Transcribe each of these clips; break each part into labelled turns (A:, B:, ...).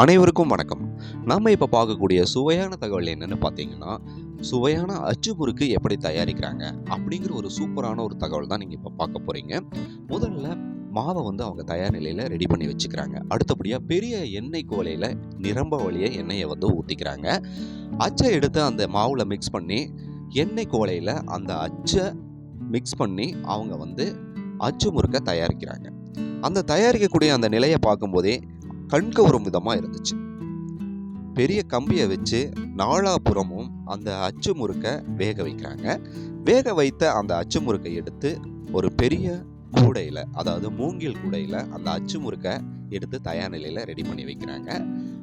A: அனைவருக்கும் வணக்கம். நம்ம இப்போ பார்க்கக்கூடிய சுவையான தகவல் என்னன்னு பார்த்தீங்கன்னா சுவையான அச்சு முறுக்கு எப்படி தயாரிக்கிறாங்க அப்படிங்கிற ஒரு சூப்பரான ஒரு தகவல் தான் நீங்கள் இப்போ பார்க்க போகிறீங்க முதல்ல மாவை வந்து அவங்க தயார் நிலையில் ரெடி பண்ணி வச்சுக்கிறாங்க. அடுத்தபடியாக பெரிய எண்ணெய் கோலையில் நிரம்ப வழிய எண்ணெயை வந்து ஊற்றிக்கிறாங்க அச்சை எடுத்து அந்த மாவில் மிக்ஸ் பண்ணி எண்ணெய் கோலையில் அந்த அச்சை மிக்ஸ் பண்ணி அவங்க வந்து அச்சு முறுக்க தயாரிக்கிறாங்க. அந்த தயாரிக்கக்கூடிய அந்த நிலையை பார்க்கும்போதே கண்கவரும் விதமாக இருந்துச்சு. பெரிய கம்பியை வச்சு நாலாபுறமும் அந்த அச்சு முறுக்கை வேக வைக்கிறாங்க. வேக வைத்த அந்த அச்சு முறுக்கை எடுத்து ஒரு பெரிய கூடையில் அதாவது மூங்கில் கூடையில் அந்த அச்சு முறுக்கை எடுத்து தயார் நிலையில் ரெடி பண்ணி வைக்கிறாங்க.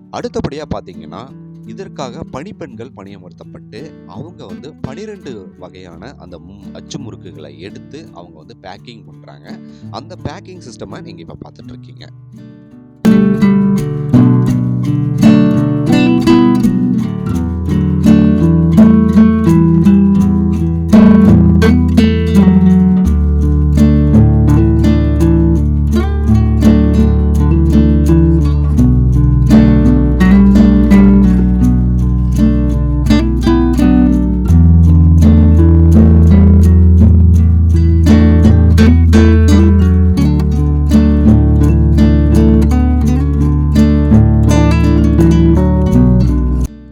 A: அடுத்தபடியாக பார்த்தீங்கன்னா இதற்காக பணிப்பெண்கள் பணியமர்த்தப்பட்டு அவங்க வந்து பனிரெண்டு வகையான அந்த அச்சு முறுக்குகளை எடுத்து அவங்க வந்து பேக்கிங் பண்ணுறாங்க அந்த பேக்கிங் சிஸ்டமை நீங்கள் இப்போ பார்த்துட்ருக்கீங்க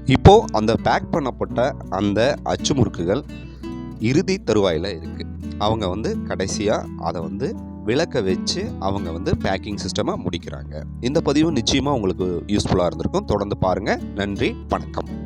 A: இப்போது அந்த பேக் பண்ணப்பட்ட அந்த அச்சு முறுக்குகள் இறுதி தருவாயில் இருக்குது அவங்க வந்து கடைசியாக அதை வந்து விளக்க வச்சு அவங்க வந்து பேக்கிங் சிஸ்டமாக முடிக்கிறாங்க. இந்த பதிவு நிச்சயமாக உங்களுக்கு யூஸ்ஃபுல்லாக இருந்திருக்கும். தொடர்ந்து பாருங்கள் நன்றி வணக்கம்.